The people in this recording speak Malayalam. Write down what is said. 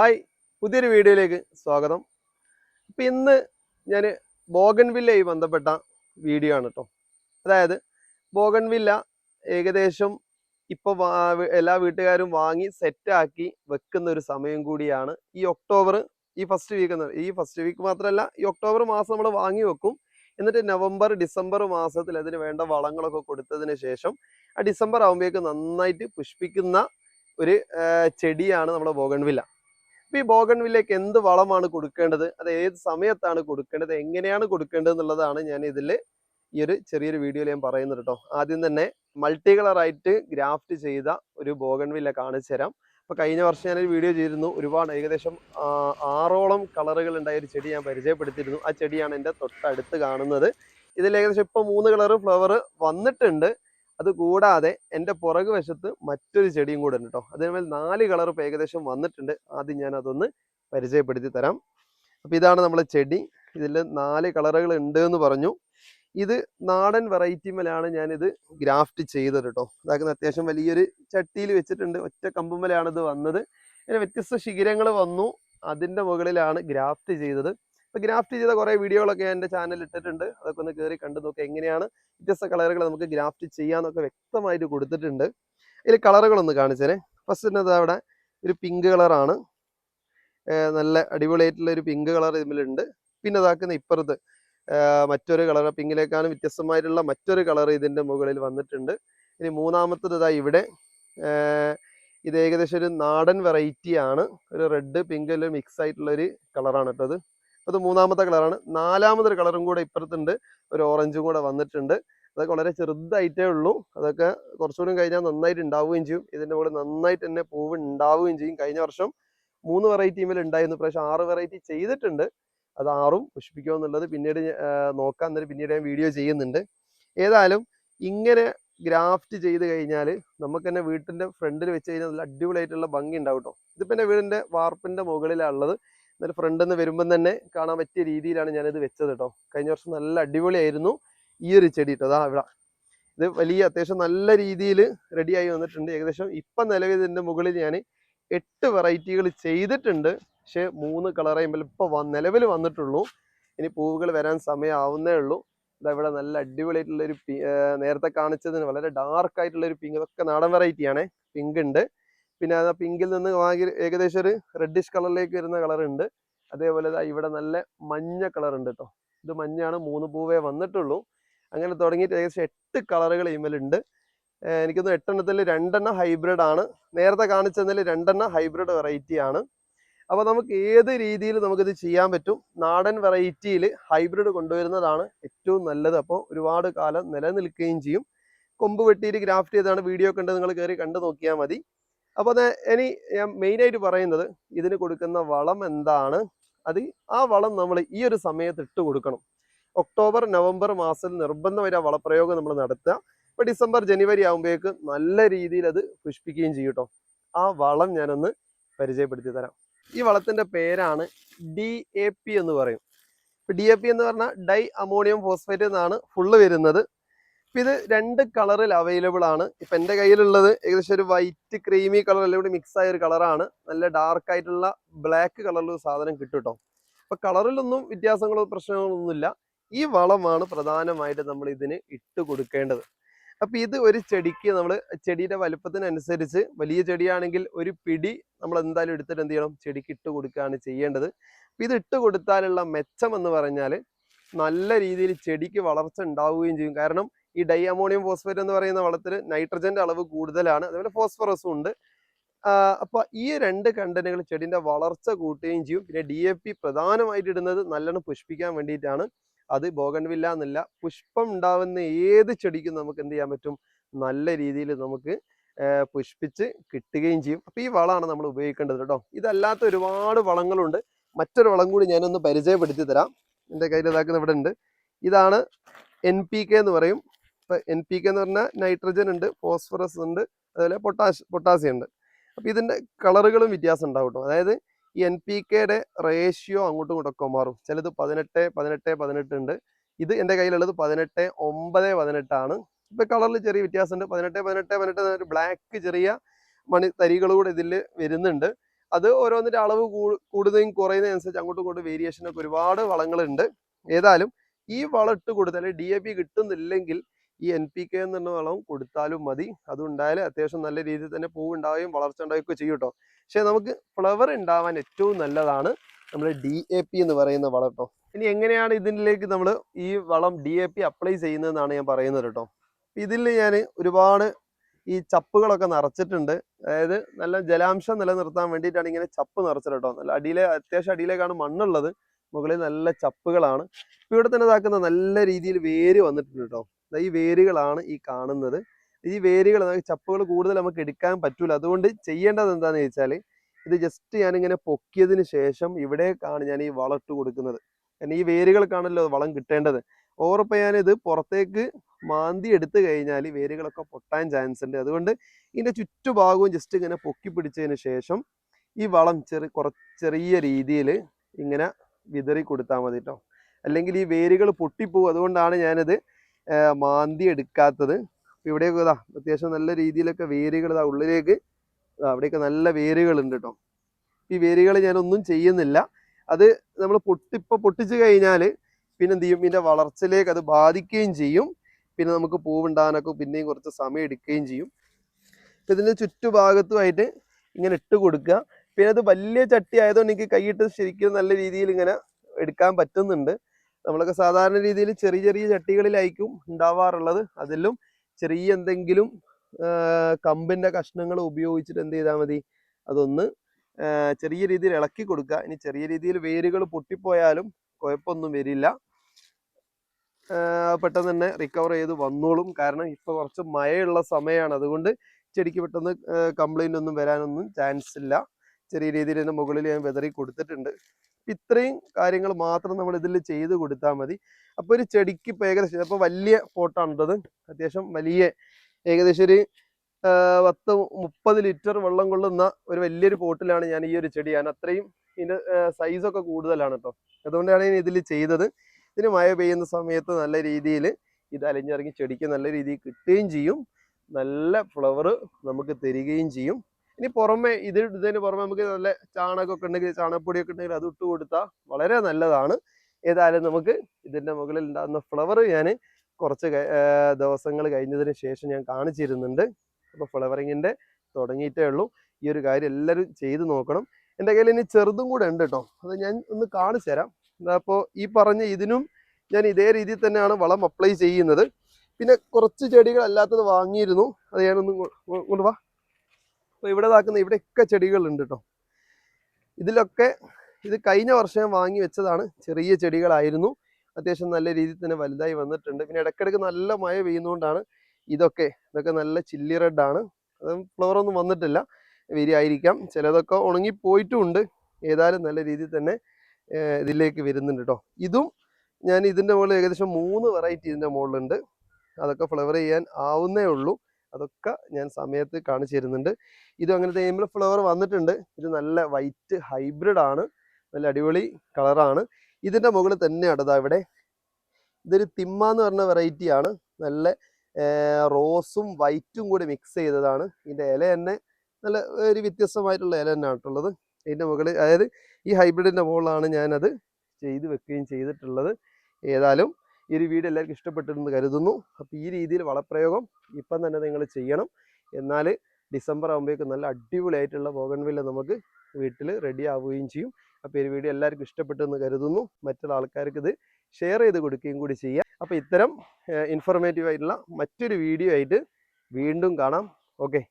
ഹായ് പുതിയൊരു വീഡിയോയിലേക്ക് സ്വാഗതം. ഇപ്പം ഇന്ന് ഞാൻ ബോഗൻവില്ലയുമായി ബന്ധപ്പെട്ട വീഡിയോ ആണ് കേട്ടോ അതായത് ബോഗൻവില്ല ഏകദേശം ഇപ്പോൾ എല്ലാ വീട്ടുകാരും വാങ്ങി സെറ്റാക്കി വെക്കുന്ന ഒരു സമയം കൂടിയാണ് ഈ ഒക്ടോബർ ഈ ഫസ്റ്റ് വീക്ക് ഈ ഫസ്റ്റ് വീക്ക് മാത്രമല്ല ഈ ഒക്ടോബർ മാസം നമ്മൾ വാങ്ങി വെക്കും. എന്നിട്ട് നവംബർ ഡിസംബർ മാസത്തിൽ അതിന് വേണ്ട വളങ്ങളൊക്കെ കൊടുത്തതിന് ശേഷം ആ ഡിസംബർ ആകുമ്പോഴേക്ക് നന്നായിട്ട് പുഷ്പിക്കുന്ന ഒരു ചെടിയാണ് നമ്മുടെ ബോഗൺവില്ല ഈ ബോഗൺവില്ലേക്ക് എന്ത് വളമാണ് കൊടുക്കേണ്ടത്? അത് ഏത് സമയത്താണ് കൊടുക്കേണ്ടത്? എങ്ങനെയാണ് കൊടുക്കേണ്ടത് എന്നുള്ളതാണ് ഞാൻ ഇതിൽ ഈ ഒരു ചെറിയൊരു വീഡിയോയിൽ ഞാൻ പറയുന്നത് കേട്ടോ ആദ്യം തന്നെ മൾട്ടി കളറായിട്ട് ഗ്രാഫ്റ്റ് ചെയ്ത ഒരു ബോഗൺവില്ല കാണിച്ചു തരാം. അപ്പൊ കഴിഞ്ഞ വർഷം ഞാനൊരു വീഡിയോ ചെയ്തിരുന്നു. ഒരുപാട് ഏകദേശം ആറോളം കളറുകൾ ഉണ്ടായ ഒരു ചെടി ഞാൻ പരിചയപ്പെടുത്തിയിരുന്നു. ആ ചെടിയാണ് എന്റെ തൊട്ടടുത്ത് കാണുന്നത്. ഇതിൽ ഏകദേശം ഇപ്പൊ മൂന്ന് കളർ ഫ്ലവർ വന്നിട്ടുണ്ട്. അത് കൂടാതെ എന്റെ പുറകു വശത്ത് മറ്റൊരു ചെടിയും കൂടെ ഉണ്ട് കേട്ടോ അതേപോലെ നാല് കളർ ഇപ്പോൾ ഏകദേശം വന്നിട്ടുണ്ട്. ആദ്യം ഞാൻ അതൊന്ന് പരിചയപ്പെടുത്തി തരാം. അപ്പം ഇതാണ് നമ്മളെ ചെടി. ഇതിൽ നാല് കളറുകൾ ഉണ്ട് എന്ന് പറഞ്ഞു. ഇത് നാടൻ വെറൈറ്റി മലയാണ് ഞാനിത് ഗ്രാഫ്റ്റ് ചെയ്തത് കേട്ടോ അതാക്കുന്ന അത്യാവശ്യം വലിയൊരു ചട്ടിയിൽ വെച്ചിട്ടുണ്ട്. ഒറ്റ കമ്പുമലയാണ് ഇത് വന്നത്. ഇങ്ങനെ വ്യത്യസ്ത ശിഖരങ്ങൾ വന്നു. അതിന്റെ മുകളിലാണ് ഗ്രാഫ്റ്റ് ചെയ്തത്. അപ്പൊ ഗ്രാഫ്റ്റ് ചെയ്ത കുറേ വീഡിയോകളൊക്കെ എന്റെ ചാനലിൽ ഇട്ടിട്ടുണ്ട്. അതൊക്കെ ഒന്ന് കയറി കണ്ടു നോക്കുക എങ്ങനെയാണ് വ്യത്യസ്ത കളറുകൾ നമുക്ക് ഗ്രാഫ്റ്റ് ചെയ്യാന്നൊക്കെ വ്യക്തമായിട്ട് കൊടുത്തിട്ടുണ്ട്. ഇതിൽ കളറുകളൊന്ന് കാണിച്ചേരെ. ഫസ്റ്റ് അവിടെ ഒരു പിങ്ക് കളറാണ്. നല്ല അടിപൊളിയായിട്ടുള്ള ഒരു പിങ്ക് കളർ ഇതിലുണ്ട്. പിന്നെ അതാക്കുന്ന ഇപ്പുറത്ത് മറ്റൊരു കളർ പിങ്കിലേക്കാളും വ്യത്യസ്തമായിട്ടുള്ള മറ്റൊരു കളർ ഇതിന്റെ മുകളിൽ വന്നിട്ടുണ്ട്. ഇനി മൂന്നാമത്തത് ഇതാ ഇവിടെ ഇത് ഏകദേശം ഒരു നാടൻ വെറൈറ്റി ആണ്. ഒരു റെഡ് പിങ്ക് മിക്സ് ആയിട്ടുള്ള ഒരു കളറാണ് കേട്ടോ അത് മൂന്നാമത്തെ കളറാണ്. നാലാമതൊരു കളറും കൂടെ ഇപ്പുറത്തുണ്ട്. ഒരു ഓറഞ്ചും കൂടെ വന്നിട്ടുണ്ട്. അതൊക്കെ വളരെ ചെറുതായിട്ടേ ഉള്ളൂ. അതൊക്കെ കുറച്ചുകൂടി കഴിഞ്ഞാൽ നന്നായിട്ട് ഉണ്ടാവുകയും ചെയ്യും. ഇതിന്റെ കൂടെ നന്നായിട്ട് തന്നെ പൂവ് ഉണ്ടാവുകയും ചെയ്യും. കഴിഞ്ഞ വർഷം മൂന്ന് വെറൈറ്റി മേൽ ഉണ്ടായിരുന്നു. പ്രാവശ്യം ആറ് വെറൈറ്റി ചെയ്തിട്ടുണ്ട്. അത് ആറും പുഷ്പിക്കുക എന്നുള്ളത് പിന്നീട് നോക്കാം. എന്നിട്ട് പിന്നീട് ഞാൻ വീഡിയോ ചെയ്യുന്നുണ്ട്. ഏതായാലും ഇങ്ങനെ ഗ്രാഫ്റ്റ് ചെയ്ത് കഴിഞ്ഞാൽ നമുക്ക് തന്നെ വീട്ടിന്റെ ഫ്രണ്ടിൽ വെച്ച് കഴിഞ്ഞാൽ നല്ല അടിപൊളിയായിട്ടുള്ള ഭംഗി ഉണ്ടാവും കേട്ടോ. ഇതിപ്പോൾ എന്റെ വീടിന്റെ വാർപ്പിന്റെ മുകളിലാണ് ഉള്ളത് എന്നിട്ട് ഫ്രണ്ടിൽ നിന്ന് വരുമ്പം തന്നെ കാണാൻ പറ്റിയ രീതിയിലാണ് ഞാനിത് വെച്ചത് കേട്ടോ കഴിഞ്ഞ വർഷം നല്ല അടിപൊളിയായിരുന്നു ഈ ഒരു ചെടി കേട്ടോ അതാ ഇവിടെ. ഇത് വലിയ അത്യാവശ്യം നല്ല രീതിയിൽ റെഡിയായി വന്നിട്ടുണ്ട്. ഏകദേശം ഇപ്പം നിലവിൽ ഇതിന്റെ മുകളിൽ ഞാൻ എട്ട് വെറൈറ്റികൾ ചെയ്തിട്ടുണ്ട്. പക്ഷേ മൂന്ന് കഴിയുമ്പോൾ ഇപ്പോൾ നിലവിൽ വന്നിട്ടുള്ളൂ. ഇനി പൂവുകൾ വരാൻ സമയമാവുന്നേ ഉള്ളൂ. ഇതാ ഇവിടെ നല്ല അടിപൊളിയായിട്ടുള്ളൊരു നേരത്തെ കാണിച്ചതിന് വളരെ ഡാർക്ക് ആയിട്ടുള്ള ഒരു പിങ്ക് ഇതൊക്കെ നാടൻ വെറൈറ്റിയാണ് പിങ്ക് ഉണ്ട്. പിന്നെ അത് പിങ്കിൽ നിന്ന് വാങ്ങി ഏകദേശം ഒരു റെഡിഷ് കളറിലേക്ക് വരുന്ന കളർ ഉണ്ട്. അതേപോലെ ഇവിടെ നല്ല മഞ്ഞ കളർ ഉണ്ട് കേട്ടോ ഇത് മഞ്ഞാണ് മൂന്ന് പൂവേ വന്നിട്ടുള്ളൂ. അങ്ങനെ തുടങ്ങിയിട്ട് ഏകദേശം എട്ട് കളറുകൾ ഇമലുണ്ട് എനിക്കൊന്ന് എട്ടെണ്ണത്തിൽ രണ്ടെണ്ണം ഹൈബ്രിഡ് ആണ്. നേരത്തെ കാണിച്ചതിൽ രണ്ടെണ്ണം ഹൈബ്രിഡ് വെറൈറ്റി ആണ്. അപ്പോൾ നമുക്ക് ഏത് രീതിയിൽ നമുക്കിത് ചെയ്യാൻ പറ്റും? നാടൻ വെറൈറ്റിയിൽ ഹൈബ്രിഡ് കൊണ്ടുവരുന്നതാണ് ഏറ്റവും നല്ലത്. അപ്പോൾ ഒരുപാട് കാലം നിലനിൽക്കുകയും ചെയ്യും. കൊമ്പ് വെട്ടിയിട്ട് ഗ്രാഫ്റ്റ് ചെയ്താണ് വീഡിയോ കണ്ട് നിങ്ങൾ കയറി കണ്ടു നോക്കിയാൽ മതി. അപ്പോൾ അത് ഇനി ഞാൻ മെയിനായിട്ട് പറയുന്നത് ഇതിന് കൊടുക്കുന്ന വളം എന്താണ്? അത് ആ വളം നമ്മൾ ഈ ഒരു സമയത്ത് ഇട്ട് കൊടുക്കണം. ഒക്ടോബർ നവംബർ മാസത്തിൽ നിർബന്ധമായിട്ട് ആ വളപ്രയോഗം നമ്മൾ നടത്തുക. ഇപ്പൊ ഡിസംബർ ജനുവരി ആകുമ്പോഴേക്ക് നല്ല രീതിയിൽ അത് പുഷ്പിക്കുകയും ചെയ്യും ആ വളം ഞാനൊന്ന് പരിചയപ്പെടുത്തി തരാം. ഈ വളത്തിന്റെ പേരാണ് ഡി എ പി എന്ന് പറയും. ഡി എ പി എന്ന് പറഞ്ഞാൽ ഡൈ അമോണിയം ഫോസ്ഫേറ്റ് എന്നാണ് ഫുള്ള് വരുന്നത്. ഇത് രണ്ട് കളറിൽ അവൈലബിൾ ആണ്. ഇപ്പൊ എന്റെ കയ്യിലുള്ളത് ഏകദേശം ഒരു വൈറ്റ് ക്രീമി കളർ എല്ലാം കൂടി മിക്സ് ആയ ഒരു കളറാണ് നല്ല ഡാർക്ക് ആയിട്ടുള്ള ബ്ലാക്ക് കളറിൽ സാധനം കേട്ടോ അപ്പൊ കളറിലൊന്നും വ്യത്യാസങ്ങളോ പ്രശ്നങ്ങളൊന്നുമില്ല ഈ വളമാണ് പ്രധാനമായിട്ട് നമ്മൾ ഇതിന് ഇട്ട് കൊടുക്കേണ്ടത്. അപ്പൊ ഇത് ഒരു ചെടിക്ക് നമ്മൾ ചെടിയുടെ വലുപ്പത്തിനനുസരിച്ച് വലിയ ചെടിയാണെങ്കിൽ ഒരു പിടി നമ്മൾ എന്തായാലും എടുത്തിട്ട് എന്ത് ചെയ്യണം? ചെടിക്ക് ഇട്ട് കൊടുക്കുകയാണ് ചെയ്യേണ്ടത്. അപ്പൊ ഇത് ഇട്ട് കൊടുത്താലുള്ള മെച്ചം എന്ന് പറഞ്ഞാൽ നല്ല രീതിയിൽ ചെടിക്ക് വളർച്ച ഉണ്ടാവുകയും ചെയ്യും. കാരണം ഈ ഡൈ അമോണിയം ഫോസ്ഫേറ്റ് എന്ന് പറയുന്ന വളത്തിൽ നൈട്രജന്റെ അളവ് കൂടുതലാണ്. അതുപോലെ ഫോസ്ഫറസും ഉണ്ട്. അപ്പോൾ ഈ രണ്ട് കണ്ടനുകൾ ചെടിന്റെ വളർച്ച കൂട്ടുകയും ചെയ്യും. പിന്നെ ഡി എ പി പ്രധാനമായിട്ട് ഇടുന്നത് നല്ലോണം പുഷ്പിക്കാൻ വേണ്ടിയിട്ടാണ്. അത് ബോഗൺവില്ല എന്നല്ല പുഷ്പം ഉണ്ടാവുന്ന ഏത് ചെടിക്കും നമുക്ക് എന്ത് ചെയ്യാൻ പറ്റും? നല്ല രീതിയിൽ നമുക്ക് പുഷ്പിച്ച് കിട്ടുകയും ചെയ്യും. അപ്പോൾ ഈ വളമാണ് നമ്മൾ ഉപയോഗിക്കേണ്ടത് കേട്ടോ. ഇതല്ലാത്ത ഒരുപാട് വളങ്ങളുണ്ട്. മറ്റൊരു വളം കൂടി ഞാനൊന്ന് പരിചയപ്പെടുത്തി തരാം. എന്റെ കയ്യിൽ ഇതാക്കുന്ന ഇവിടെ ഉണ്ട്. ഇതാണ് എൻ പി കെ എന്ന് പറയും. ഇപ്പൊ എൻ പി കെ എന്ന് പറഞ്ഞാൽ നൈട്രജൻ ഉണ്ട് ഫോസ്ഫറസ് ഉണ്ട് അതുപോലെ പൊട്ടാഷ് പൊട്ടാസ്യം ഉണ്ട്. അപ്പൊ ഇതിന്റെ കളറുകളും വ്യത്യാസം ഉണ്ടാവും അതായത് ഈ എൻ പി കെയുടെ റേഷ്യോ അങ്ങോട്ടും ഇങ്ങോട്ടൊക്കെ മാറും. ചിലത് പതിനെട്ട് പതിനെട്ട് പതിനെട്ട് ഉണ്ട്. ഇത് എന്റെ കയ്യിലുള്ളത് പതിനെട്ട് ഒമ്പത് പതിനെട്ടാണ് ഇപ്പൊ കളറിൽ ചെറിയ വ്യത്യാസമുണ്ട്. പതിനെട്ട് പതിനെട്ട് പതിനെട്ട് ഒരു ബ്ലാക്ക് ചെറിയ മണി തരികൾ കൂടെ ഇതിൽ വരുന്നുണ്ട്. അത് ഓരോന്നിന്റെ അളവ് കൂടുന്നതും കുറയുന്നതും അനുസരിച്ച് അങ്ങോട്ടും ഇങ്ങോട്ടും വേരിയേഷൻ ഒക്കെ ഒരുപാട് വളങ്ങളുണ്ട്. ഏതായാലും ഈ വളം ഇട്ട് കൊടുത്താൽ ഡി എ പി കിട്ടുന്നില്ലെങ്കിൽ ഈ എൻ പി കെ എന്നുള്ള വളം കൊടുത്താലും മതി. അതുണ്ടായാൽ അത്യാവശ്യം നല്ല രീതിയിൽ തന്നെ പൂവ് ഉണ്ടാവുകയും വളർച്ച ഉണ്ടാവുകയൊക്കെ ചെയ്യും കേട്ടോ പക്ഷെ നമുക്ക് ഫ്ലവർ ഉണ്ടാവാൻ ഏറ്റവും നല്ലതാണ് നമ്മൾ ഡി എ പി എന്ന് പറയുന്ന വളം കേട്ടോ ഇനി എങ്ങനെയാണ് ഇതിലേക്ക് നമ്മൾ ഈ വളം ഡി എ പി അപ്ലൈ ചെയ്യുന്നതെന്നാണ് ഞാൻ പറയുന്നത് കേട്ടോ ഇതിൽ ഞാൻ ഒരുപാട് ഈ ചപ്പുകളൊക്കെ നിറച്ചിട്ടുണ്ട്. അതായത് നല്ല ജലാംശം നിലനിർത്താൻ വേണ്ടിയിട്ടാണ് ഇങ്ങനെ ചപ്പ് നിറച്ചത് കേട്ടോ നല്ല അടിയിലെ അത്യാവശ്യം അടിയിലേക്കാണ് മണ്ണുള്ളത്. മുകളിൽ നല്ല ചപ്പുകളാണ്. ഇപ്പം ഇവിടെ തന്നെ ഇതാക്കുന്ന നല്ല രീതിയിൽ വേര് വന്നിട്ടുണ്ട് കേട്ടോ ഈ വേരുകളാണ് ഈ കാണുന്നത്. ഈ വേരുകൾ ചപ്പുകൾ കൂടുതൽ നമുക്ക് എടുക്കാൻ പറ്റൂല. അതുകൊണ്ട് ചെയ്യേണ്ടത് എന്താണെന്ന് ചോദിച്ചാൽ ഇത് ജസ്റ്റ് ഞാനിങ്ങനെ പൊക്കിയതിന് ശേഷം ഇവിടേക്കാണ് ഞാൻ ഈ വളം ഇട്ട് കൊടുക്കുന്നത്. കാരണം ഈ വേരുകൾക്കാണല്ലോ വളം കിട്ടേണ്ടത്. ഓറപ്പം ഞാനിത് പുറത്തേക്ക് മാന്തി എടുത്തു കഴിഞ്ഞാൽ വേരുകളൊക്കെ പൊട്ടാൻ ചാൻസ് ഉണ്ട്. അതുകൊണ്ട് ഇതിന്റെ ചുറ്റുഭാഗവും ജസ്റ്റ് ഇങ്ങനെ പൊക്കി പിടിച്ചതിന് ശേഷം ഈ വളം ചെറു കുറച്ച് ചെറിയ രീതിയിൽ ഇങ്ങനെ വിതറി കൊടുത്താൽ മതി കേട്ടോ അല്ലെങ്കിൽ ഈ വേരുകൾ പൊട്ടിപ്പോവും. അതുകൊണ്ടാണ് ഞാനിത് മാന്തി എടുക്കാത്തത്. ഇവിടെയൊക്കെ ഇതാ അത്യാവശ്യം നല്ല രീതിയിലൊക്കെ വേരുകൾ ഇതാ ഉള്ളിലേക്ക് അവിടെയൊക്കെ നല്ല വേരുകൾ ഉണ്ട് കേട്ടോ ഈ വേരുകൾ ഞാനൊന്നും ചെയ്യുന്നില്ല. അത് നമ്മൾ പൊട്ടിപ്പ പൊട്ടിച്ചു കഴിഞ്ഞാൽ പിന്നെ എന്ത് ചെയ്യും? ഇതിന്റെ വളർച്ചയിലേക്ക് അത് ബാധിക്കുകയും ചെയ്യും. പിന്നെ നമുക്ക് പൂവുണ്ടാകാനൊക്കെ പിന്നെയും കുറച്ച് സമയം എടുക്കുകയും ചെയ്യും. അപ്പം ഇതിന്റെ ചുറ്റുഭാഗത്തുമായിട്ട് ഇങ്ങനെ ഇട്ട് കൊടുക്കുക. പിന്നെ അത് വലിയ ചട്ടി ആയതുകൊണ്ട് എനിക്ക് കൈയിട്ട് ശരിക്കും നല്ല രീതിയിൽ ഇങ്ങനെ എടുക്കാൻ പറ്റുന്നുണ്ട്. നമ്മളൊക്കെ സാധാരണ രീതിയിൽ ചെറിയ ചെറിയ ചട്ടികളിലായിരിക്കും ഉണ്ടാവാറുള്ളത്. അതിലും ചെറിയ എന്തെങ്കിലും കമ്പിന്റെ കഷ്ണങ്ങൾ ഉപയോഗിച്ചിട്ട് എന്ത് ചെയ്താൽ മതി? അതൊന്ന് ചെറിയ രീതിയിൽ ഇളക്കി കൊടുക്കുക. ഇനി ചെറിയ രീതിയിൽ വേരുകൾ പൊട്ടിപ്പോയാലും കുഴപ്പമൊന്നും വരില്ല. പെട്ടെന്ന് തന്നെ റിക്കവർ ചെയ്ത് വന്നോളും. കാരണം ഇപ്പൊ കുറച്ച് മഴയുള്ള സമയമാണ്. അതുകൊണ്ട് ചെടിക്ക് പെട്ടെന്ന് കംപ്ലൈന്റ് ഒന്നും വരാനൊന്നും ചാൻസ് ഇല്ല. ചെറിയ രീതിയിൽ തന്നെ മുകളിൽ ഞാൻ വെതറി കൊടുത്തിട്ടുണ്ട്. ഇത്രയും കാര്യങ്ങൾ മാത്രം നമ്മൾ ഇതിൽ ചെയ്ത് കൊടുത്താൽ മതി. അപ്പോൾ ഒരു ചെടിക്ക് ഇപ്പോൾ ഏകദേശം അപ്പൊ വലിയ പോട്ടാണുള്ളത് അത്യാവശ്യം വലിയ ഏകദേശം ഒരു പത്ത് മുപ്പത് ലിറ്റർ വെള്ളം കൊള്ളുന്ന ഒരു വലിയൊരു പോട്ടിലാണ് ഞാൻ ഈ ഒരു ചെടി. ഞാൻ അത്രയും ഇതിന്റെ സൈസൊക്കെ കൂടുതലാണ് കേട്ടോ. അതുകൊണ്ടാണ് ഞാൻ ഇതിൽ ചെയ്തത്. ഇതിന് മഴ പെയ്യുന്ന സമയത്ത് നല്ല രീതിയിൽ ഇത് അലിഞ്ഞിറങ്ങി ചെടിക്ക് നല്ല രീതിയിൽ കിട്ടുകയും ചെയ്യും. നല്ല ഫ്ലവർ നമുക്ക് തരികയും ചെയ്യും. ഇനി പുറമെ ഇത് ഇതിന് പുറമെ നമുക്ക് നല്ല ചാണകമൊക്കെ ഉണ്ടെങ്കിൽ ചാണകപ്പൊടിയൊക്കെ ഉണ്ടെങ്കിൽ അത് ഇട്ട് കൊടുത്താൽ വളരെ നല്ലതാണ്. ഏതായാലും നമുക്ക് ഇതിന്റെ മുകളിൽ ഉണ്ടാകുന്ന ഫ്ലവർ ഞാൻ കുറച്ച് ദിവസങ്ങൾ കഴിഞ്ഞതിന് ശേഷം ഞാൻ കാണിച്ചിരുന്നുണ്ട്. അപ്പോൾ ഫ്ലവറിങ്ങിന്റെ തുടങ്ങിയിട്ടേ ഉള്ളൂ. ഈ ഒരു കാര്യം എല്ലാവരും ചെയ്ത് നോക്കണം. എന്റെ കയ്യിൽ ഇനി ചെറുതും കൂടെ ഉണ്ട് കേട്ടോ. അത് ഞാൻ ഒന്ന് കാണിച്ചു തരാം. അപ്പോൾ ഈ പറഞ്ഞ ഇതിനും ഞാൻ ഇതേ രീതിയിൽ തന്നെയാണ് വളം അപ്ലൈ ചെയ്യുന്നത്. പിന്നെ കുറച്ച് ചെടികൾ അല്ലാത്തത് വാങ്ങിയിരുന്നു. അത് ഞാനൊന്നും കൊണ്ട് അപ്പോൾ ഇവിടെ ഇതാക്കുന്ന ഇവിടെയൊക്കെ ചെടികളുണ്ട് കേട്ടോ ഇതിലൊക്കെ ഇത് കഴിഞ്ഞ വർഷം വാങ്ങി വെച്ചതാണ്. ചെറിയ ചെടികളായിരുന്നു. അത്യാവശ്യം നല്ല രീതിയിൽ തന്നെ വലുതായി വന്നിട്ടുണ്ട്. പിന്നെ ഇടയ്ക്കിടയ്ക്ക് നല്ല മഴ പെയ്യുന്നതുകൊണ്ടാണ് ഇതൊക്കെ ഇതൊക്കെ നല്ല ചില്ലി റെഡ് ആണ്. അത് ഫ്ലവർ ഒന്നും വന്നിട്ടില്ല. വരിയായിരിക്കാം. ചിലതൊക്കെ ഉണങ്ങിപ്പോയിട്ടുമുണ്ട് ഏതായാലും നല്ല രീതിയിൽ തന്നെ ഇതിലേക്ക് വരുന്നുണ്ട് കേട്ടോ ഇതും ഞാൻ ഇതിന്റെ മുകളിൽ ഏകദേശം മൂന്ന് വെറൈറ്റി ഇതിന്റെ മുകളിലുണ്ട്. അതൊക്കെ ഫ്ലവർ ചെയ്യാൻ ആവുന്നേ ഉള്ളൂ. അതൊക്കെ ഞാൻ സമയത്ത് കാണിച്ചു തരുന്നുണ്ട്. ഇതും അങ്ങനത്തെ ഏമ്പിൾ ഫ്ലവർ വന്നിട്ടുണ്ട്. ഇത് നല്ല വൈറ്റ് ഹൈബ്രിഡ് ആണ്. നല്ല അടിപൊളി കളറാണ് ഇതിന്റെ മുകളിൽ തന്നെ അടുതാ ഇവിടെ. ഇതൊരു തിമ്മ എന്ന് പറഞ്ഞ വെറൈറ്റി ആണ്. നല്ല റോസും വൈറ്റും കൂടി മിക്സ് ചെയ്തതാണ്. ഇതിന്റെ ഇല തന്നെ നല്ല ഒരു വ്യത്യസ്തമായിട്ടുള്ള ഇല തന്നെ ആയിട്ടുള്ളത് ഇതിന്റെ മുകളിൽ അതായത് ഈ ഹൈബ്രിഡിന്റെ മുകളിലാണ് ഞാനത് ചെയ്ത് വെക്കുകയും ചെയ്തിട്ടുള്ളത്. ഏതായാലും ഈ ഒരു വീഡിയോ എല്ലാവർക്കും ഇഷ്ടപ്പെട്ടിരുന്നു കരുതുന്നു. അപ്പോൾ ഈ രീതിയിൽ വളപ്രയോഗം ഇപ്പം തന്നെ നിങ്ങൾ ചെയ്യണം. എന്നാൽ ഡിസംബർ ആകുമ്പോഴേക്കും നല്ല അടിപൊളിയായിട്ടുള്ള ബോഗൺവില്ല നമുക്ക് വീട്ടിൽ റെഡി ആവുകയും ചെയ്യും. അപ്പോൾ ഈ വീഡിയോ എല്ലാവർക്കും ഇഷ്ടപ്പെട്ടെന്ന് കരുതുന്നു. മറ്റുള്ള ആൾക്കാർക്ക് ഇത് ഷെയർ ചെയ്ത് കൊടുക്കുകയും കൂടി ചെയ്യാം. അപ്പോൾ ഇത്തരം ഇൻഫോർമേറ്റീവ് ആയിട്ടുള്ള മറ്റൊരു വീഡിയോ ആയിട്ട് വീണ്ടും കാണാം. ഓക്കെ